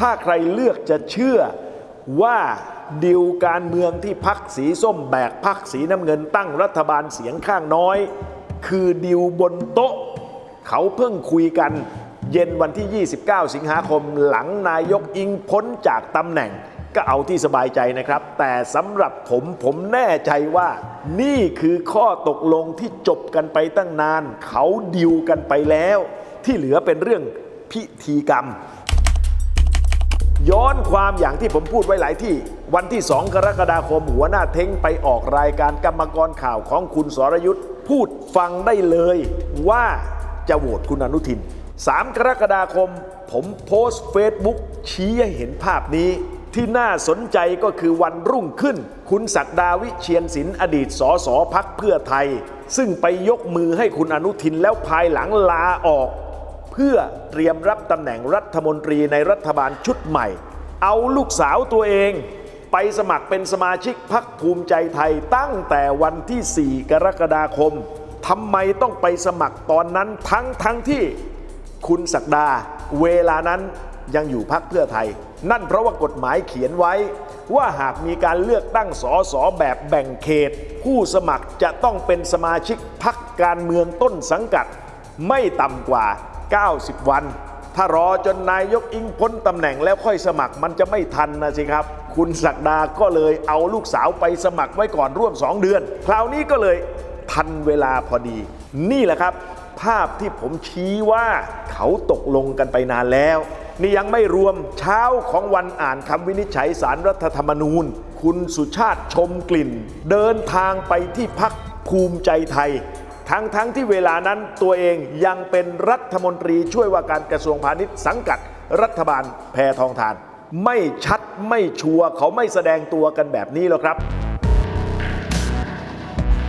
ถ้าใครเลือกจะเชื่อว่าดิวการเมืองที่พักสีส้มแบกพักสีน้ำเงินตั้งรัฐบาลเสียงข้างน้อย คือดิวบนโต๊ะ เขาเพิ่งคุยกันเย็นวันที่ 29 สิงหาคมหลังนายกอิงพ้นจากตำแหน่งก็เอาที่สบายใจนะครับ แต่สำหรับผมผมแน่ใจว่า นี่คือข้อตกลงที่จบกันไปตั้งนาน เขาดิวกันไปแล้ว ที่เหลือเป็นเรื่องพิธีกรรม ย้อนความอย่างที่ผมพูดไว้หลายที่ วันที่ 2 กรกฎาคมหัวหน้าเท้งไปออกรายการกรรมกรข่าวของคุณสรยุทธ์พูดฟังได้เลยว่าจะโหวตคุณอนุทิน 3 กรกฎาคม ผมโพสต์เฟซบุ๊กชี้ให้เห็นภาพนี้ ที่น่าสนใจก็คือวันรุ่งขึ้น คุณศักดาวิเชียนศิลป์อดีตสสพักเพื่อไทย ซึ่งไปยกมือให้คุณอนุทินแล้วภายหลังลาออก พื่อเตรียมรับตำแหน่งรัฐมนตรีในรัฐบาลชุดใหม่ เอาลูกสาวตัวเองไปสมัครเป็นสมาชิกพักภูมิใจไทยตั้งแต่วันที่ 4 กรกฎาคมทำไมต้องไปสมัครตอนนั้นทั้งทั้งที่คุณศักดา เวลานั้นยังอยู่พักเพื่อไทย นั่นเพราะว่ากฎหมายเขียนไว้ ว่าหากมีการเลือกตั้งสอสอแบบแบ่งเขต ผู้สมัครจะต้องเป็นสมาชิกพักการเมืองต้นสังกัด ไม่ต่ำกว่า 90 วัน ถ้ารอจนนายกอิงพ้นตำแหน่งแล้วค่อยสมัครมันจะไม่ทันนะสิครับ คุณศักดาก็เลยเอาลูกสาวไปสมัครไว้ก่อนร่วม 2 เดือน คราวนี้ก็เลยทันเวลาพอดี นี่แหละครับ ภาพที่ผมชี้ว่าเขาตกลงกันไปนานแล้ว นี่ยังไม่รวมเช้าของวันอ่านคำวินิจฉัยสารรัฐธรรมนูญ คุณสุชาติชมกลิ่น เดินทางไปที่พักภูมิใจไทย ทั้งทั้งที่เวลานั้นตัวเองยังเป็นรัฐมนตรีช่วยว่าการกระทรวงพาณิชย์สังกัดรัฐบาลแพทองทาน ไม่ชัดไม่ชัวร์เขาไม่แสดงตัวกันแบบนี้หรอกครับ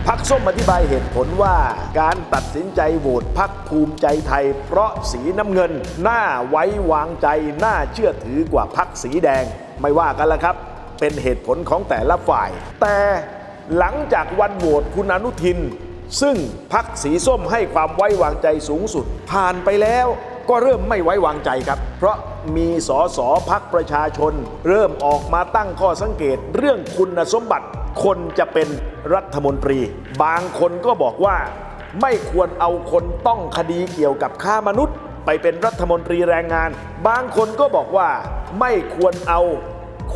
พักส้มอธิบายเหตุผลว่าการตัดสินใจโหวตพักภูมิใจไทย เพราะสีน้ำเงิน น่าไว้วางใจ น่าเชื่อถือกว่าพักสีแดง ไม่ว่ากันละครับ เป็นเหตุผลของแต่ละฝ่าย แต่หลังจากวันโหวตคุณอนุทิน ซึ่งพักสีส้มให้ความไว้วางใจสูงสุด ผ่านไปแล้วก็เริ่มไม่ไว้วางใจครับ เพราะมีสสพักประชาชน เริ่มออกมาตั้งข้อสังเกตเรื่องคุณสมบัติ คนจะเป็นรัฐมนตรี บางคนก็บอกว่า ไม่ควรเอาคนต้องคดีเกี่ยวกับค้ามนุษย์ ไปเป็นรัฐมนตรีแรงงาน บางคนก็บอกว่าไม่ควรเอา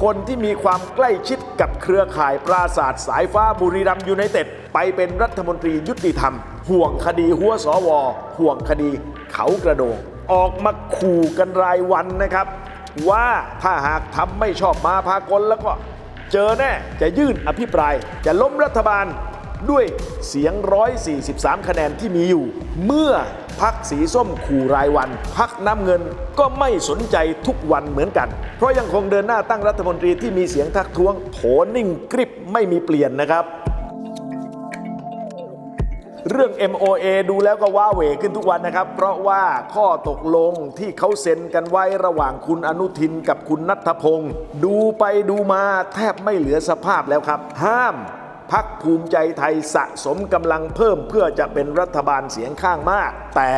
คนที่มีความใกล้ชิดกับเครือข่ายปราศาสตร์สายฟ้าบุรีรัมย์ยูไนเต็ด ไปเป็นรัฐมนตรียุติธรรม ห่วงคดีหัวสว ห่วงคดีเขากระโดง ออกมาขู่กันรายวันนะครับ ว่าถ้าหากทำไม่ชอบมาพากลแล้วก็ เจอแน่จะยื่นอภิปราย จะล้มรัฐบาลด้วยเสียง 143 คะแนนที่มีอยู่ เมื่อพักสีส้มขู่รายวัน พักน้ำเงินก็ไม่สนใจทุกวันเหมือนกัน เพราะยังคงเดินหน้าตั้งรัฐมนตรีที่มีเสียงทักท้วงโผนิ่งกริบไม่มีเปลี่ยนนะครับ เรื่อง MOA ดูแล้วก็ว้าเหวขึ้นทุกวันนะครับ เพราะว่าข้อตกลงที่เขาเซ็นกันไว้ระหว่างคุณอนุทินกับคุณนัทพงศ์ดูไปดูมาแทบไม่เหลือสภาพแล้วครับ ห้ามพักภูมิใจไทยสะสมกำลังเพิ่มเพื่อจะเป็นรัฐบาลเสียงข้างมาก แต่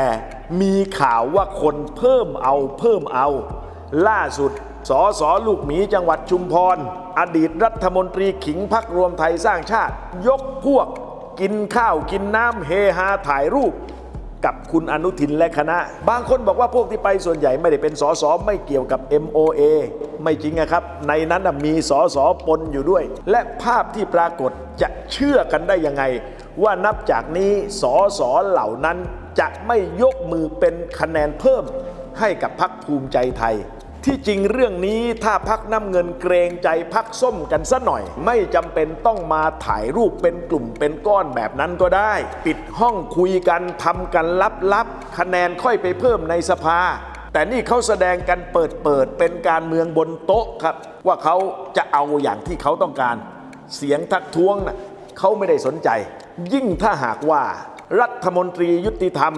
มีข่าวว่าคนเพิ่มเอาเพิ่มเอา ล่าสุดสอสอลูกหมีจังหวัดชุมพร อดีตรัฐมนตรีขิงพักรวมไทยสร้างชาติ ยกพวก กินข้าวกินน้ำเฮฮาถ่ายรูป กับคุณอนุทินและคณะ บางคนบอกว่าพวกที่ไปส่วนใหญ่ไม่ได้เป็นสสไม่เกี่ยวกับ MOA ไม่จริงนะครับ ในนั้นมีสสปนอยู่ด้วย และภาพที่ปรากฏจะเชื่อกันได้ยังไง ว่านับจากนี้สสเหล่านั้นจะไม่ยกมือเป็นคะแนนเพิ่มให้กับพักภูมิใจไทย ที่จริงเรื่องนี้ถ้าพักน้ำเงินเกรงใจพักส้มกันซะหน่อย ไม่จำเป็นต้องมาถ่ายรูปเป็นกลุ่มเป็นก้อนแบบนั้นก็ได้ ปิดห้องคุยกันทำกันลับๆคะแนนค่อยไปเพิ่มในสภา แต่นี่เขาแสดงกันเปิดเปิดๆเป็นการเมืองบนโต๊ะครับ ว่าเขาจะเอาอย่างที่เขาต้องการ เสียงทักท้วงนะเขาไม่ได้สนใจ ยิ่งถ้าหากว่ารัฐมนตรียุติธรรม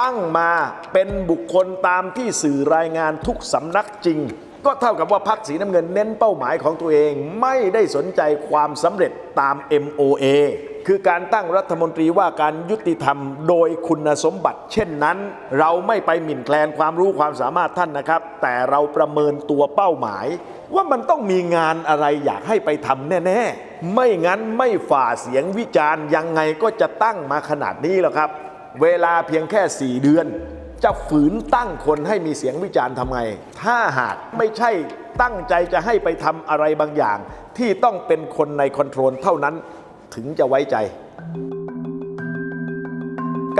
ตั้งมาเป็นบุคคลตามที่สื่อรายงานทุกสำนักจริง ก็เท่ากับว่าพรรคสีน้ำเงินเน้นเป้าหมายของตัวเองไม่ได้สนใจความสำเร็จตาม MOA คือการตั้งรัฐมนตรีว่าการยุติธรรมโดยคุณสมบัติ เช่นนั้น เราไม่ไปหมิ่นแคลนความรู้ความสามารถท่านนะครับ แต่เราประเมินตัวเป้าหมาย ว่ามันต้องมีงานอะไรอยากให้ไปทำแน่ ๆ ไม่งั้นไม่ฝ่าเสียงวิจารณ์ยังไงก็จะตั้งมาขนาดนี้แล้วครับ เวลาเพียงแค่ 4 เดือน จะฝืนตั้งคนให้มีเสียงวิจารณ์ทำไม ถ้าหากไม่ใช่ตั้งใจจะให้ไปทำอะไรบางอย่าง ที่ต้องเป็นคนในคอนโทรลเท่านั้นถึงจะไว้ใจ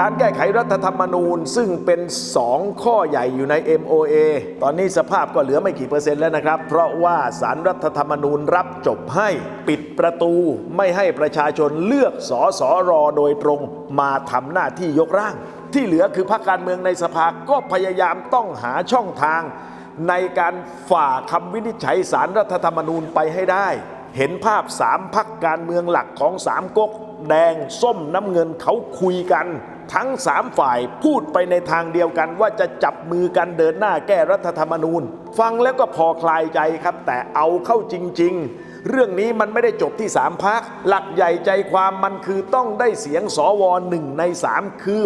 การแก้ไขรัฐธรรมนูญซึ่งเป็น 2 ข้อใหญ่อยู่ใน MOA ตอนนี้สภาพก็เหลือไม่กี่เปอร์เซ็นต์แล้วนะครับ เพราะว่าสารรัฐธรรมนูญรับจบให้ปิดประตูไม่ให้ประชาชนเลือกสอสอรอโดยตรงมาทำหน้าที่ยกร่าง ที่เหลือคือพรรคการเมืองในสภาก็พยายามต้องหาช่องทาง ในการฝ่าคำวินิจฉัยสารรัฐธรรมนูญไปให้ได้ เห็นภาพสามพักการเมืองหลักของสามก๊กแดงส้มน้ำเงินเขาคุยกัน ทั้งสามฝ่ายพูดไปในทางเดียวกัน ว่าจะจับมือกันเดินหน้าแก้รัฐธรรมนูญ ฟังแล้วก็พอคลายใจครับ แต่เอาเข้าจริง ๆ เรื่องนี้มันไม่ได้จบที่สามพัก หลักใหญ่ใจความมันคือต้องได้เสียงสวหนึ่งในสามคือ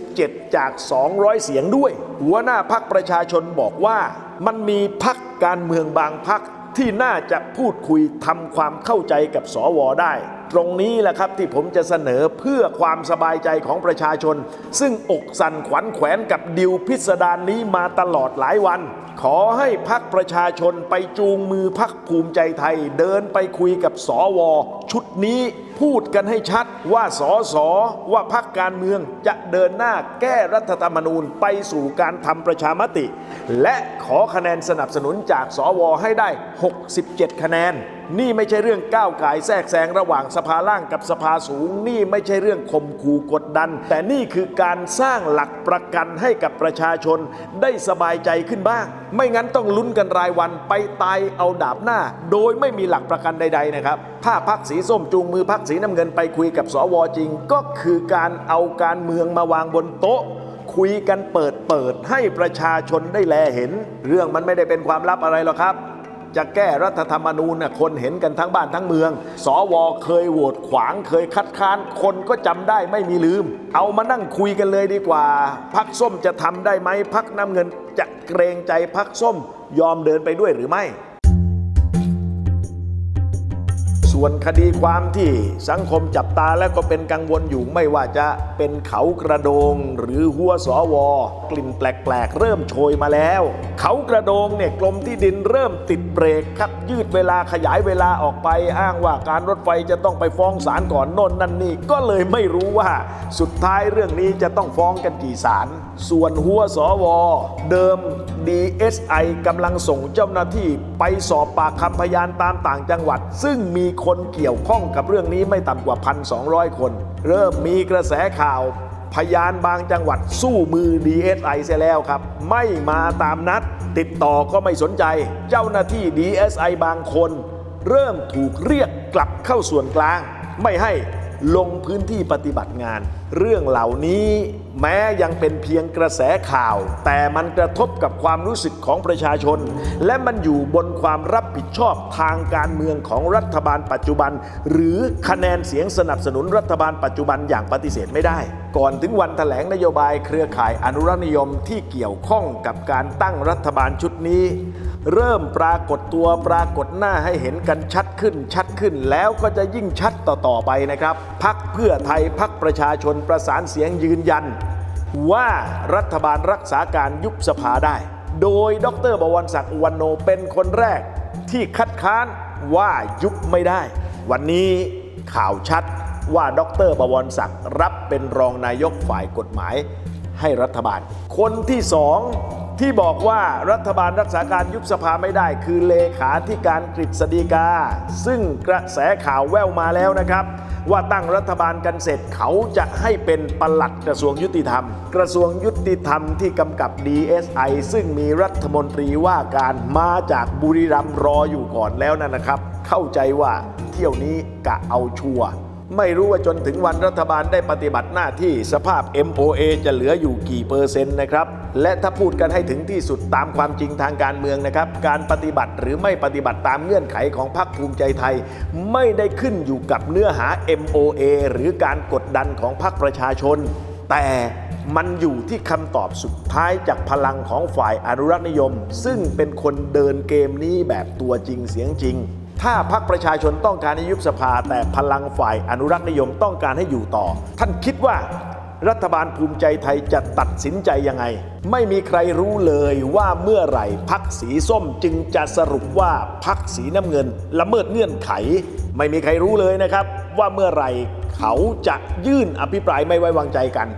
67 จาก 200 เสียงด้วย หัวหน้าพักประชาชนบอกว่ามันมีพักการเมืองบางพัก ที่น่าจะพูดคุยทำความเข้าใจกับสวได้ ตรงนี้แหละครับที่ผมจะเสนอเพื่อความสบายใจของประชาชน ซึ่งอกสั่นขวัญแขวนกับดิวพิสดารนี้มาตลอดหลายวัน ขอให้พักประชาชนไปจูงมือพักภูมิใจไทย เดินไปคุยกับสว ชุดนี้พูดกันให้ชัดว่าสอสอว่าพักการเมืองจะเดินหน้าแก้รัฐธรรมนูญไปสู่การทำประชามติ และขอคะแนนสนับสนุนจากสวให้ได้ 67 คะแนน นี่ไม่ใช่เรื่องก้าวไก่แทรกแซงระหว่างสภาล่างกับสภาสูง นี่ไม่ใช่เรื่องข่มขู่กดดัน แต่นี่คือการสร้างหลักประกันให้กับประชาชนได้สบายใจขึ้นบ้าง ไม่งั้นต้องลุ้นกันรายวันไปตายเอาดาบหน้า โดยไม่มีหลักประกันใด ๆ นะครับ ถ้าพักสีส้มจูงมือพักสีน้ำเงินไปคุยกับสวจริง ก็คือการเอาการเมืองมาวางบนโต๊ะ คุยกันเปิดเปิดให้ประชาชนได้แลเห็น เรื่องมันไม่ได้เป็นความลับอะไรหรอกครับจะแก้รัฐธรรมนูญน่ะคนเห็นกันทั้งบ้านทั้งเมือง สวเคยโหวตขวางเคยคัดค้าน คนก็จำได้ไม่มีลืม เอามานั่งคุยกันเลยดีกว่า พักส้มจะทำได้ไหมพักน้ำเงินจะเกรงใจพักส้มยอมเดินไปด้วยหรือไม่ ส่วนคดีความที่สังคมจับตาและก็เป็นกังวลอยู่ไม่ว่าจะเป็นเขากระโดงหรือหัวสอวกลิ่นแปลกๆ เริ่มโชยมาแล้ว เขากระโดงเนี่ยกรมที่ดินเริ่มติดเบรกครับยืดเวลาขยายเวลาออกไปอ้างว่าการรถไฟจะต้องไปฟ้องศาลก่อนโน่นนั่นนี่ก็เลยไม่รู้ว่า สุดท้ายเรื่องนี้จะต้องฟ้องกันกี่ศาลส่วนหัวสอวเดิม DSI กำลังส่งเจ้าหน้าที่ไปสอบปากคำพยานตามต่างจังหวัด ซึ่งมีคนเกี่ยวข้องกับเรื่องนี้ไม่ต่ำกว่า 1,200 คน เริ่มมีกระแสข่าว พยานบางจังหวัดสู้มือ DSI เสียแล้วครับ ไม่มาตามนัด ติดต่อก็ไม่สนใจ เจ้าหน้าที่ DSI บางคน เริ่มถูกเรียกกลับเข้าส่วนกลาง ไม่ให้ ลงพื้นที่ปฏิบัติงาน เรื่องเหล่านี้แม้ยังเป็นเพียงกระแสข่าว แต่มันกระทบกับความรู้สึกของประชาชน และมันอยู่บนความรับผิดชอบทางการเมืองของรัฐบาลปัจจุบัน หรือคะแนนเสียงสนับสนุนรัฐบาลปัจจุบันอย่างปฏิเสธไม่ได้ ก่อนถึงวันแถลงนโยบายเครือข่ายอนุรักษนิยมที่เกี่ยวข้องกับการตั้งรัฐบาลชุดนี้ เริ่มปรากฏตัวปรากฏหน้าให้เห็นกันชัดขึ้นชัดขึ้นแล้วก็จะยิ่งชัดต่อ ๆ ไปนะครับ พักเพื่อไทยพักประชาชนประสานเสียงยืนยัน ว่ารัฐบาลรักษาการยุบสภาได้ โดยดรบวรศักดิ์อวันโนเป็นคนแรก ที่คัดค้านว่ายุบไม่ได้ วันนี้ข่าวชัดว่าดรบวรศักดิ์รับเป็นรองนายกฝ่ายกฎหมายให้รัฐบาล คนที่สอง ที่บอกว่ารัฐบาลรักษาการยุบสภาไม่ได้ คือเลขาธิการกฤษฎีกา ซึ่งกระแสข่าวแว่วมาแล้วนะครับ ว่าตั้งรัฐบาลกันเสร็จเขาจะให้เป็นปลัดกระทรวงยุติธรรม กระทรวงยุติธรรมที่กำกับ DSI ซึ่งมีรัฐมนตรีว่าการมาจากบุรีรัมย์รออยู่ก่อนแล้วนั่นนะครับ เข้าใจว่าเที่ยวนี้กะเอาชัวร์ ไม่รู้ว่าจนถึงวันรัฐบาลได้ปฏิบัติหน้าที่สภาพ MOA จะเหลืออยู่กี่เปอร์เซ็นต์นะครับ และถ้าพูดกันให้ถึงที่สุดตามความจริงทางการเมืองนะครับ การปฏิบัติหรือไม่ปฏิบัติตามเงื่อนไขของพรรคภูมิใจไทย ไม่ได้ขึ้นอยู่กับเนื้อหา MOA หรือการกดดันของพรรคประชาชน แต่มันอยู่ที่คำตอบสุดท้ายจากพลังของฝ่ายอนุรักษนิยม ซึ่งเป็นคนเดินเกมนี้แบบตัวจริงเสียงจริง ถ้าพรรคประชาชนต้องการให้ยุบสภา แต่พลังฝ่ายอนุรักษ์นิยมต้องการให้อยู่ต่อ ท่านคิดว่ารัฐบาลภูมิใจไทยจะตัดสินใจยังไง ไม่มีใครรู้เลยว่าเมื่อไหร่พักสีส้มจึงจะสรุปว่าพักสีน้ำเงินละเมิดเงื่อนไข ไม่มีใครรู้เลยนะครับ ว่าเมื่อไหร่เขาจะยื่นอภิปรายไม่ไว้วางใจกัน